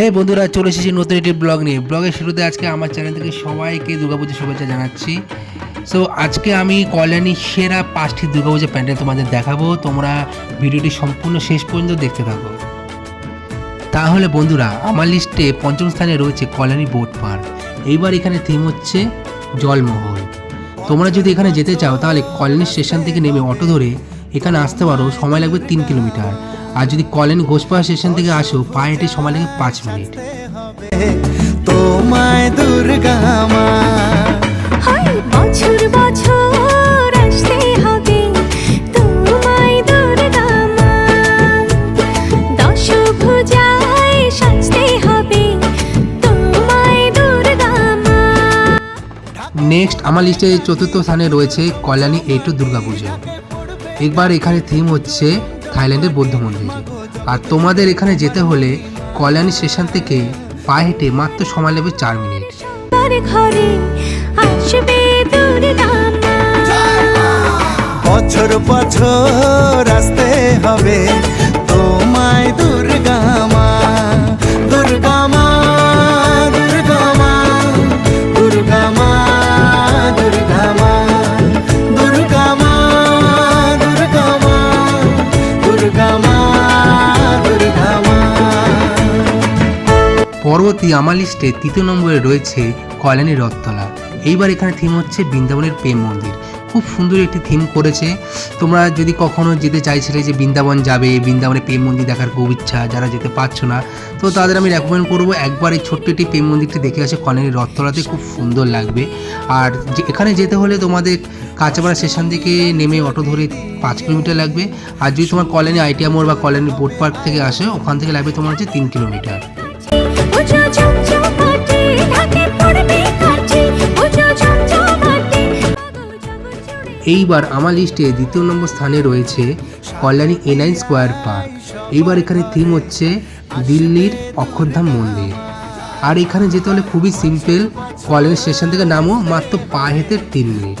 হে বন্ধুরা, চলে এসেছি নতুন একটি ব্লগ নিয়ে। ব্লগের শুরুতে আজকে আমার চ্যানেল থেকে সবাইকে দুর্গাপুজোর শুভেচ্ছা জানাচ্ছি। সো আজকে আমি কল্যাণী সেরা পাঁচটি দুর্গাপুজো প্যান্ডেল তোমাদের দেখাবো। তোমরা ভিডিওটি সম্পূর্ণ শেষ পর্যন্ত দেখতে থাকো। তাহলে বন্ধুরা, আমার লিস্টে পঞ্চম স্থানে রয়েছে কল্যাণী বোট পার্ক এইবার এখানে থিম হচ্ছে জলমহল। তোমরা যদি এখানে যেতে চাও, তাহলে কল্যাণী স্টেশন থেকে নেমে অটো ধরে এখানে আসতে পারো। সময় লাগবে তিন কিলোমিটার। আর যদি কল্যাণী ঘোষপাড়া স্টেশন থেকে আসো পায়ে হেঁটে সময় লাগে পাঁচ মিনিট। তোমায় দুর্গা মা। বছর বছর আসতে হবে। তোমায় দুর্গা মা। দশ ভুজায় সাজতে হবে। তোমায় দুর্গা মা। নেক্সট আমার লিস্টে চতুর্থ স্থানে রয়েছে কল্যাণী এইটু দুর্গাপুজো। একবার এখানে থিম হচ্ছে থাইল্যান্ডের বৌদ্ধ মন্দির। আর তোমাদের এখানে যেতে হলে কল্যাণী স্টেশন থেকে পা হেঁটে মাত্র সময় লাগবে চার মিনিট। বছর বছর আসতে হবে। পরবর্তী আমার লিস্টে তৃতীয় নম্বরে রয়েছে কল্যাণী রথতলা। এইবার এখানে থিম হচ্ছে বৃন্দাবনের প্রেম মন্দির। খুব সুন্দর একটি থিম করেছে। তোমরা যদি কখনো যেতে চাইছিলে যে বৃন্দাবন যাবে বৃন্দাবনে প্রেম মন্দির দেখার খুব ইচ্ছা, যারা যেতে পারছ না, তো তাদের আমি রেকমেন্ড করব একবার এই ছোট্ট একটি প্রেম মন্দিরটি দেখে আসে। কল্যাণী রথতলাতে খুব সুন্দর লাগবে। আর যে এখানে যেতে হলে তোমাদের কাঁচাপাড়া স্টেশন থেকে নেমে অটো ধরে পাঁচ কিলোমিটার লাগবে। আর যদি তোমার কল্যাণী আইটিয়া মোড় বা কল্যাণী বোট পার্ক থেকে আসে, ওখান থেকে লাগবে তোমার হচ্ছে তিন কিলোমিটার। এইবার আমার লিস্টে দ্বিতীয় নম্বর স্থানে রয়েছে কল্যাণী এনাইন স্কোয়ার পার্ক এইবার এখানে থিম হচ্ছে দিল্লির অক্ষরধাম মন্দির। আর এখানে যেতে হলে খুবই সিম্পল কল্যাণী স্টেশন থেকে নামো মাত্র পা হেঁটে তিন মিনিট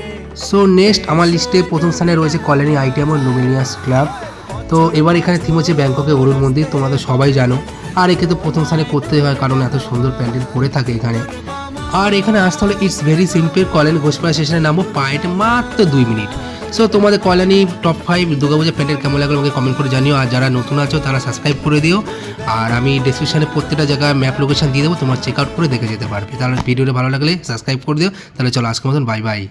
সো নেক্সট আমার লিস্টে প্রথম স্থানে রয়েছে কল্যাণী আইটিএম ও লুমিনিয়াস ক্লাব। তো এবার এখানে থিম হচ্ছে ব্যাংককে অরুণ মন্দির, তোমাদের সবাই জানো। আর একে তো প্রথম স্থানে করতে হয়, কারণ এত সুন্দর প্যান্ডেল করে থাকে এখানে। আর এখানে আসতে হলে it's very simple Kalyani Ghoshpara স্টেশনে নামবো পায়েটে মাত্র দুই মিনিট। সো তোমাদের কল্যাণী টপ ফাইভ দুর্গাপূজা প্যান্ডেল কেমন লাগল আমাকে কমেন্ট করে জানিও। আর যারা নতুন আছো, তারা সাবস্ক্রাইব করে দিও। আর আমি ডিসক্রিপশনে প্রত্যেকটা জায়গায় ম্যাপ লোকেশন দিয়ে দেবো, তোমার চেক আউট করে দেখে যেতে পারবে। তাহলে ভিডিওটা ভালো লাগলে সাবস্ক্রাইব করে দিও। তাহলে চলো আজকের মতন বাই বাই